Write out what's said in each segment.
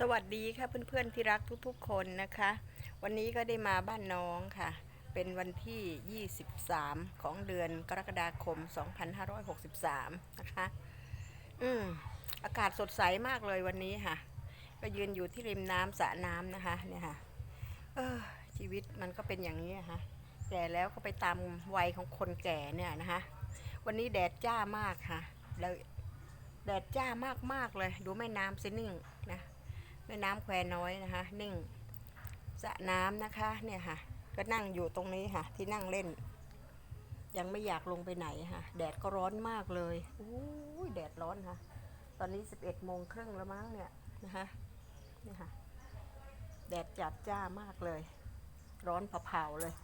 สวัสดีค่ะเพื่อนๆที่รักทุกๆคนนะคะ วันนี้ก็ได้มาบ้านน้องค่ะ เป็นวันที่ 23 ของเดือนกรกฎาคม 2563 นะคะ อืมอากาศสดใสมากเลยวันนี้ค่ะ ก็ยืนอยู่ที่ริมน้ำสระน้ำนะคะเนี่ยค่ะ เออชีวิตมันก็เป็นอย่างนี้ค่ะแก่แล้วก็ไปตามวัยของคนแก่เนี่ยนะคะ วันนี้แดดจ้ามากค่ะแล้วแดดจ้ามากมากๆเลย ดูแม่น้ำสินิ่งนะ แม่น้ำแควน้อยนะคะ นิ่งสระน้ำนะคะเนี่ยค่ะ ก็นั่งอยู่ตรงนี้ค่ะ ที่นั่งเล่น ยังไม่อยากลงไปไหนค่ะ แดดก็ร้อนมากเลยอู้แดดร้อนค่ะ ตอนนี้สิบเอ็ดโมงครึ่งแล้วมั้งเนี่ยนะคะนี่ค่ะ แดดจัดจ้ามากเลย ร้อนเผาๆเลย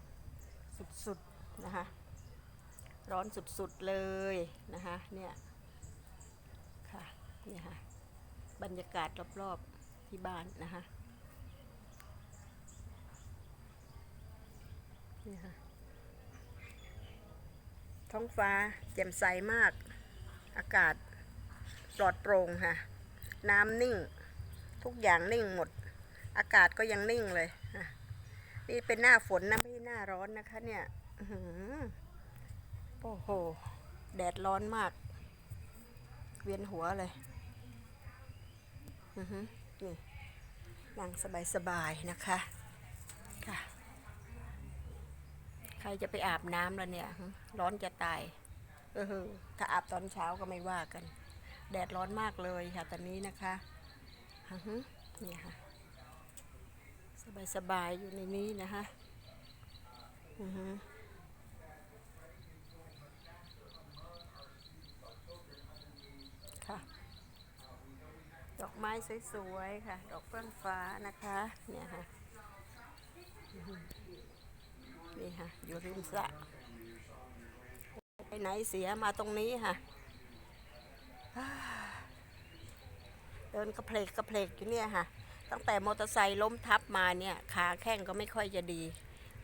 สุดๆนะคะ ร้อนสุดๆเลยนะคะ เนี่ยค่ะนี่ค่ะ บรรยากาศรอบๆ ที่บ้านนะคะนี่ค่ะท้องฟ้าแจ่มใสมาก อากาศปลอดโปร่งค่ะ น้ำนิ่ง ทุกอย่างนิ่งหมด อากาศก็ยังนิ่งเลยนี่เป็นหน้าฝนนะไม่ใช่หน้าร้อนนะคะ เนี่ยโอ้โห แดดร้อนมาก เวียนหัวเลย อือฮึ นี่นั่งสบายๆนะคะค่ะ ใครจะไปอาบน้ำแล้วเนี่ย ร้อนจะตาย เออถ้าอาบตอนเช้าก็ไม่ว่ากัน แดดร้อนมากเลยค่ะตอนนี้นะคะนี่ค่ะ สบายๆอยู่ในนี้นะคะ อือฮึค่ะ ดอกไม้สวยๆค่ะ ดอกเฟื่องฟ้านะคะ เนี่ยค่ะ นี่ค่ะ อยู่ริมสระไปไหนเสียมาตรงนี้ค่ะ เดินกระเพลกกระเพลกอยู่เนี่ยค่ะ ตั้งแต่มอเตอร์ไซค์ล้มทับมาเนี่ย ขาแข้งก็ไม่ค่อยจะดี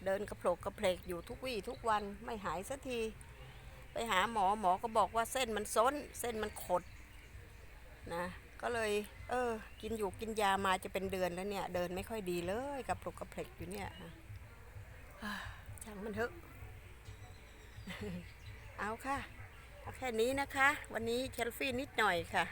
เดินกระโผลกกระเพลกอยู่ทุกวี่ทุกวันไม่หายสักที ไปหาหมอหมอก็บอกว่าเส้นมันซ้น เส้นมันขดนะ ก็เลย เออ กินอยู่กินยามาจะเป็นเดือนแล้วเนี่ย เดินไม่ค่อยดีเลยกับปลุกกระเพกอยู่เนี่ยช่างมันเถอะ เอาค่ะ เอาแค่นี้นะคะ วันนี้เชลฟี่นิดหน่อยค่ะ